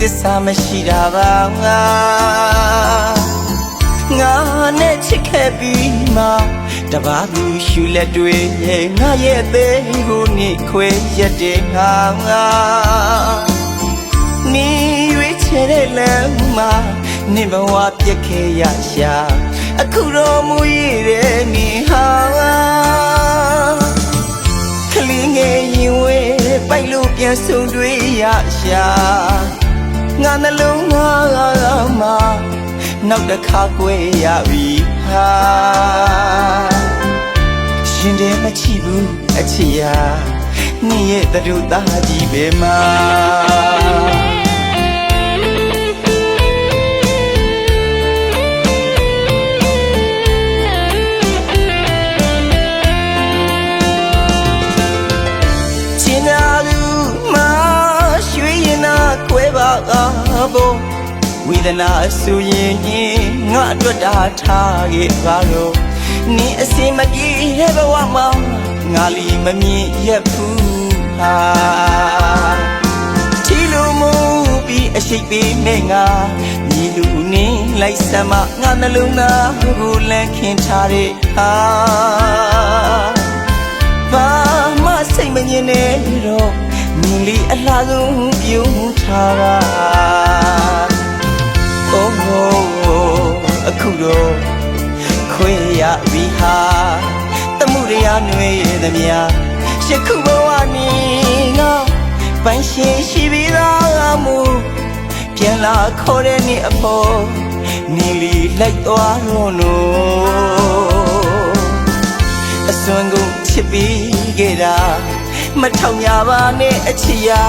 တစ္ဆာမရှိတာပါငါငါနဲ့ချစ်ခဲ့ပြီးမှတပါးသူရှူလက်တွေရဲ့ငါရဲ့အသေးကိုနေခွဲရက်တဲ့ငါငါနေရွေးချယ်တဲ့လမ်းမှာနေဘဝပြက်ခဲ့ရရှာအခုတော့မူရည်တဲ့နေဟာကလေးငယ်ရင်ဝဲပိုက်လို့ပြန်ဆုံတွေ့ရရှာ ငါနှလုံးသားမှာနောက်တစ်ခါကွဲရပြီဟာရှင်တယ်မချီဘူးအချီယာနေ့ရဲ့တူသားကြီးပဲမှာ ဖို့ဝေဒနာဆိုရင်ငါအတွက်တာထားခဲ့ပါတော့နင်းအစင်မပြေတဲ့ဘဝမှာငါလီမမြင်ရက်ဘူးဟာချီလိုမူပြီးအရှိတ်ပေးမဲ့ငါညီလူနင်းလိုက်စမ်းမငါနှလုံးသားကိုလန့်ခင်ထားတဲ့ဟာဘာမှစိတ်မငြင်းနဲ့တော့မြင်လီအလှဆုံးပြုံးထားပါ ခွေရပြီဟာတမှုရရနှွေရသမျှရှစ်ခုဘဝနီငါပိုင်ရှင်ရှိပြီးသားမူပြန်လာခေါ်တဲ့နေ့အဖို့နီလီလိုက်သွားတော့နို့အစွမ်းကုန်ချစ်ပြီးခဲ့တာမထောင်ရပါနဲ့အချစ်ရာ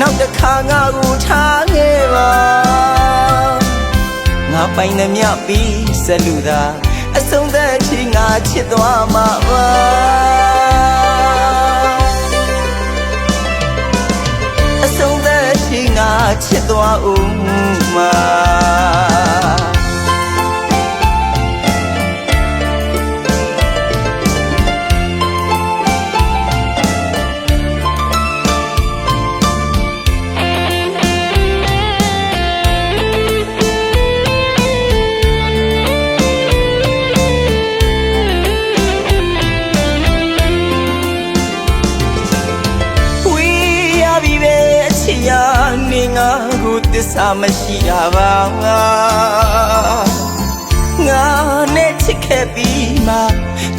နောက်တစ်ခါငါကိုထားခဲ့ပါငါပိုင်နှမြပြီးစလူသာ အဆုံးသက်အထိငါချစ်သွားမှာပါအဆုံးသက်အထိငါချစ်သွားဦး ကိုတစ္ဆာမရှိတာပါငါငါနဲ့ချစ်ခဲ့ပြီးမှ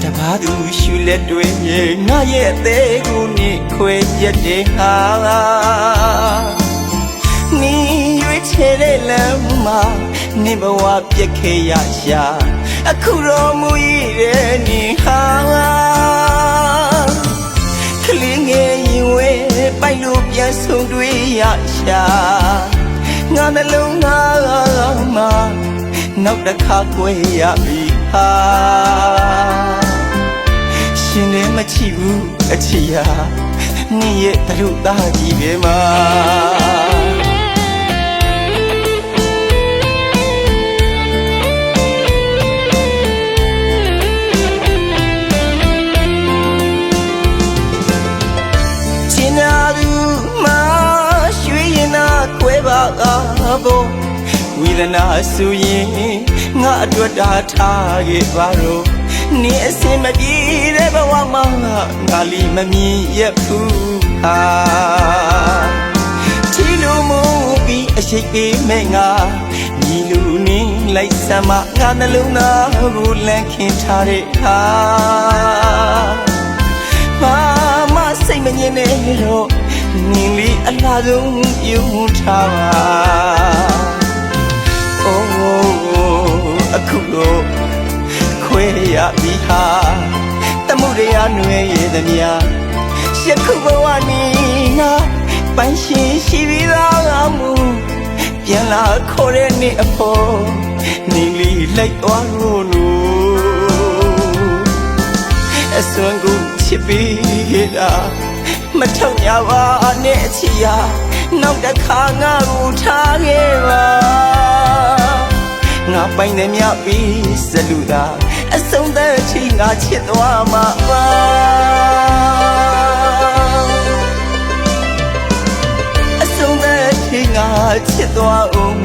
တပါးသူရှူလက်တွေရဲ့ငါရဲ့အသေးကိုနေခွဲရက်တဲ့ဟာနီရွေးချယ်တဲ့လမ်းမှာနေဘဝပြက်ခဲ့ရရှာအခုတော့မူရည်တဲ့နေဟာကလေးငယ်ရင်ဝဲပိုက်လို့ပြန်ဆုံတွေ့ရရှာ ငါနှလုံးသားမှာနောက်တစ်ခါကွဲရပြီဟာရှင်လည်းမချီဘူးအချီယာနေ့ရဲ့သူသားကြီးပဲမှာ ခွဲပါကားဖို့ဝေဒနာဆိုရင်ငါအတွက်တာထားခဲ့ပါတော့နင်းအစင်မပြေတဲ့ဘဝမှာငါလီမမြင်ရဘူးဟာချီလိုမူပြီးအရှိတ်ပေးမဲ့ငါညီလူနင်းလိုက်စမ်းမငါနှလုံးသားကိုလန့်ခင်ထားတဲ့ဟာဘာမှစိတ်မငြင်းနဲ့တော့ နင်းလီအလားဆုံးပြုံးထားပါအိုးအခုတော့ခွဲရပြီဟာတမှုရရနှွေရသမျှရှစ်ခုဘဝနီငါပိုင်ရှင်ရှိပြီးသားမူပြန်လာခေါ်တဲ့နေ့အဖို့နင်းလီလိုက်သွားလို့လို့အစွမ်းကိုချစ်ပြီးတာ မထောက်ရပါနဲ့အချီယာနောက်တစ်ခါငါကိုထားခဲ့ပါငါပိုင်နေမြပြီးစလူတာအဆုံးသက်အထိငါချစ်သွားမှာပါအဆုံးသက်အထိငါချစ်သွားအောင်